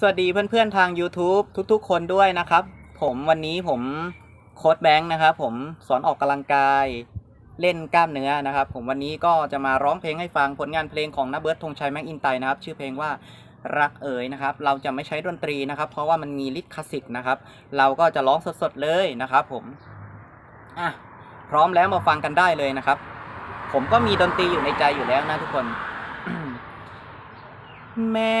สวัสดีเพื่อนๆทาง YouTube ทุกๆ คนด้วยนะครับ ผมวันนี้ผมโค้ดแบงค์นะครับผมสอนออกกำลังกายเล่นกล้ามเนื้อนะครับ ผมวันนี้ก็จะมาร้องเพลงให้ฟังผลงานเพลงของนเบิร์ตธงชัยแม็กอินไตนะครับ ชื่อเพลงว่ารักเอ๋ยนะครับ เราจะไม่ใช้ดนตรีนะครับ เพราะว่ามันมีลิขสิทธิ์นะครับ เราก็จะร้องสดๆเลยนะครับผมอะพร้อมแล้วมาฟังกันได้เลยนะครับ ผมก็มีดนตรีอยู่ในใจอยู่แล้วนะทุกคนแม้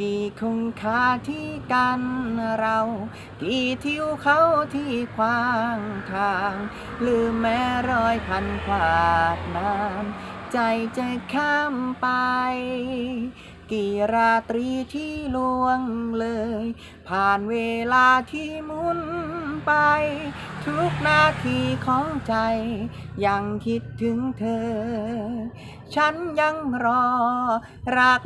กี่คงคาที่กันเรา กี่ทิวเขาที่ขวางทาง ลืมแม้รอยพันขวาดน้ำใจจะข้ามไปกี่ราตรีที่ล่วงเลย ผ่านเวลาที่หมุนไป ทุกนาทีของใจ ยังคิดถึงเธอ ฉันยังรอรัก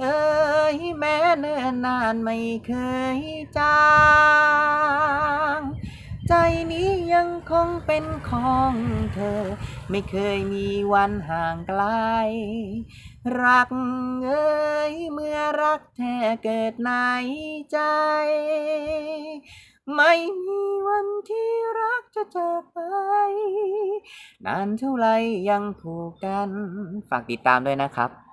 เอ้ ยแม้เนิ่นนานไม่เคยจางใจนี้ยังคงเป็นของเธอ ไม่เคยมีวันห่างไกล รักเอ้ยเมื่อรักแท้เกิดในใจ ไม่มีวันที่รักจะจากไป นานเท่าไรยังผูกกัน ฝากติดตามด้วยนะครับ